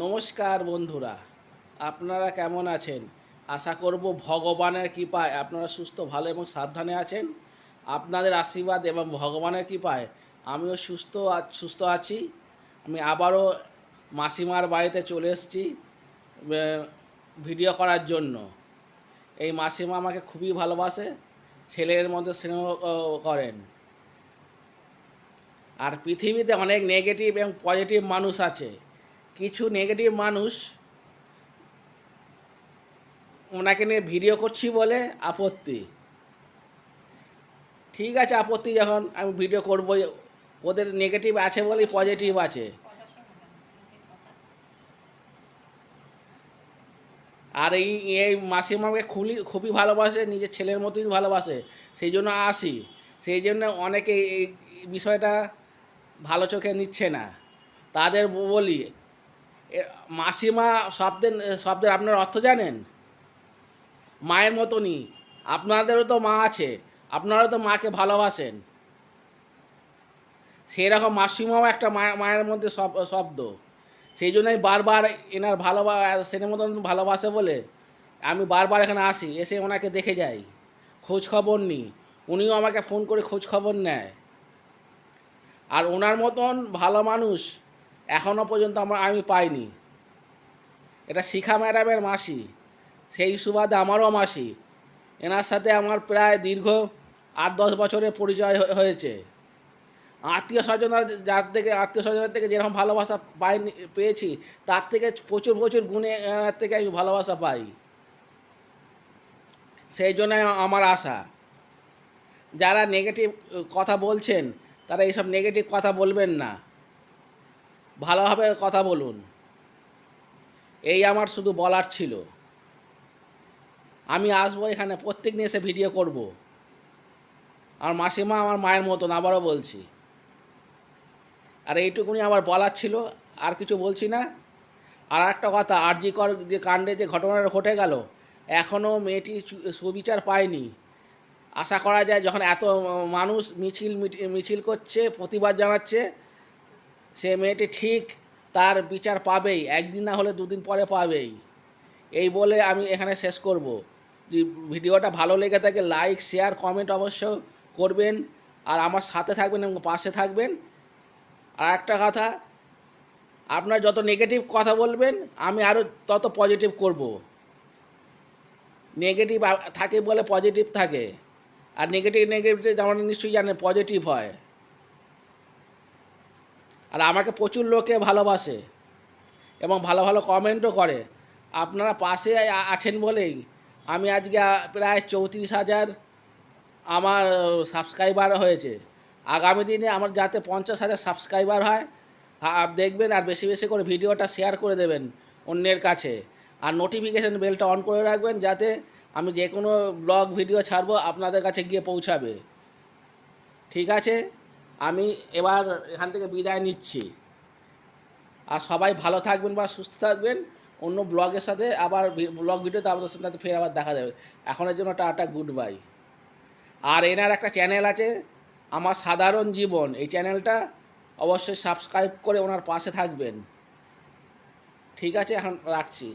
নমস্কার বন্ধুরা, আপনারা কেমন আছেন? আশা করব ভগবানের কৃপায় আপনারা সুস্থ, ভালো এবং সাবধানে আছেন। আপনাদের আশীর্বাদ এবং ভগবানের কৃপায় আমিও সুস্থ সুস্থ আছি। আমি আবারও মাসিমার বাড়িতে চলে এসেছি ভিডিও করার জন্য। এই মাসিমা আমাকে খুবই ভালোবাসে, ছেলের মধ্যে স্নেহ করেন। আর পৃথিবীতে অনেক নেগেটিভ এবং পজিটিভ মানুষ আছে। কিছু নেগেটিভ মানুষ ওনাকে নিয়ে ভিডিও করছি বলে আপত্তি। ঠিক আছে আপত্তি যখন আমি ভিডিও করব ওদের নেগেটিভ আছে বলেই পজিটিভ আছে। আর এই এই মাসিমাকে খুবই খুবই ভালোবাসে, নিজের ছেলের মতোই ভালোবাসে, সেই জন্য আসি। সেই জন্য অনেকে এই বিষয়টা ভালো চোখে নিচ্ছে না। তাদের বলি মাসিমা শব্দের শব্দের আপনার অর্থ জানেন? মায়ের মতনই। আপনাদেরও তো মা আছে, আপনারাও তো মাকে ভালোবাসেন। সেই রকম মাসিমাও একটা মায়ের মধ্যে শব- শব্দ। সেই জন্যই বারবার এনার ভালোবা, সেনের মতন ভালোবাসে বলে আমি বারবার এখানে আসি, এসে ওনাকে দেখে যাই। খোঁজ খবর নিই। উনিও আমাকে ফোন করে খোঁজ খবর নেয়। আর ওনার মতন ভালো মানুষ এখনও পর্যন্ত আমার আমি পাইনি। এটা শিখা ম্যাডামের মাসি, সেই সুবাদে আমারও মাসি। এনার সাথে আমার প্রায় দীর্ঘ আট দশ বছরের পরিচয় হয়েছে। আত্মীয় স্বজন যার থেকে, আত্মীয় স্বজনের থেকে যেরকম ভালোবাসা পাইনি, পেয়েছি, তার থেকে প্রচুর প্রচুর গুণে এনার থেকে আমি ভালোবাসা পাই। সেই জন্য আমার আশা। যারা নেগেটিভ কথা বলছেন, তারা এইসব নেগেটিভ কথা বলবেন না। ভালোভাবে কথা বলুন। এই আমার শুধু বলার ছিল। আমি আসব এখানে প্রত্যেক দিন এসে ভিডিও করব। আর মাসিমা আমার মায়ের মতন আবারও বলছি। আর এইটুকুনি আমার বলার ছিল, আর কিছু বলছি না। আর একটা কথা আরজিকর যে কাণ্ডে যে ঘটনাটা ঘটে গেল এখনও মেয়েটি সুবিচার পায়নি। আশা করা যায় যখন এত মানুষ মিছিল মিছিল করছে, প্রতিবাদ জানাচ্ছে সে মেয়েটি ঠিক তার বিচার পাবেই, একদিন না হলে দুদিন পরে পাবেই। এই বলে আমি এখানে শেষ করব। ভিডিওটা ভালো লেগে থাকে লাইক শেয়ার কমেন্ট অবশ্য করবেন আর আমার সাথে থাকবেন এবং পাশে থাকবেন। আর একটা কথা, আপনার যত নেগেটিভ কথা বলবেন, আমি আরও তত পজিটিভ করব। নেগেটিভ থাকে বলে পজিটিভ থাকে। আর নেগেটিভ নেগেটিভ যেমন নিশ্চয়ই জানেন পজিটিভ হয়। আর আমাকে প্রচুর লোকে ভালোবাসে এবং ভালো ভালো কমেন্টও করে। আপনারা পাশে আছেন বলেই আমি আজকে প্রায় চৌত্রিশ হাজার আমার সাবস্ক্রাইবার হয়েছে। আগামী দিনে আমার যাতে পঞ্চাশ হাজার সাবস্ক্রাইবার হয় আর দেখবেন আর বেশি বেশি করে ভিডিওটা শেয়ার করে দেবেন অন্যের কাছে। আর নোটিফিকেশান বেলটা অন করে রাখবেন যাতে আমি যে কোনো ব্লগ ভিডিও ছাড়বো আপনাদের কাছে গিয়ে পৌঁছাবে। ঠিক আছে? আমি এবার এখান থেকে বিদায় নিচ্ছি। আর সবাই ভালো থাকবেন বা সুস্থ থাকবেন। অন্য ব্লগের সাথে আবার ব্লগ ভিডিওতে আপনাদের সাথে ফের আবার দেখা যাবে। এখনের জন্য টাটা, গুড বাই। আর এনার একটা চ্যানেল আছে, আমার সাধারণ জীবন। এই চ্যানেলটা অবশ্যই সাবস্ক্রাইব করে ওনার পাশে থাকবেন। ঠিক আছে, এখন রাখছি।